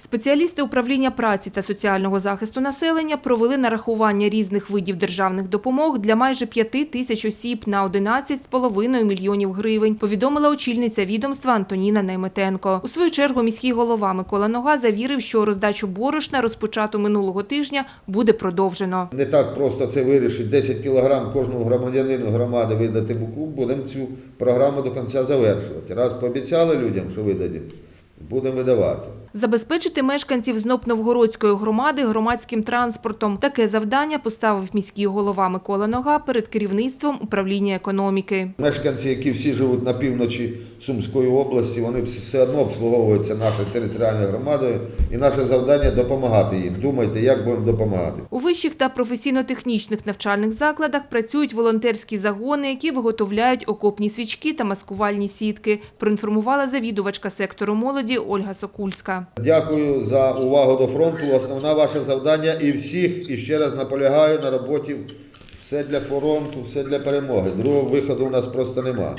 Спеціалісти управління праці та соціального захисту населення провели нарахування різних видів державних допомог для майже 5 тисяч осіб на 11,5 мільйонів гривень, повідомила очільниця відомства Антоніна Найметенко. У свою чергу міський голова Микола Нога завірив, що роздачу борошна, розпочату минулого тижня, буде продовжено. Не так просто це вирішить. 10 кілограм кожному громадянину громади видати буку. Будемо цю програму до кінця завершувати. Раз пообіцяли людям, що видадемо, будемо видавати. Забезпечити мешканців знов Новгородської громади громадським транспортом. Таке завдання поставив міський голова Микола Нога перед керівництвом управління економіки. Мешканці, які всі живуть на півночі Сумської області, вони все одно обслуговуються нашою територіальною громадою, і наше завдання допомагати їм. Думайте, як будемо допомагати. У вищих та професійно-технічних навчальних закладах працюють волонтерські загони, які виготовляють окопні свічки та маскувальні сітки. Проінформувала завідувачка сектору молоді Ольга Сокульська. Дякую за увагу до фронту. Основне ваше завдання і всіх, і ще раз наполягаю на роботі. Все для фронту, все для перемоги. Другого виходу у нас просто нема.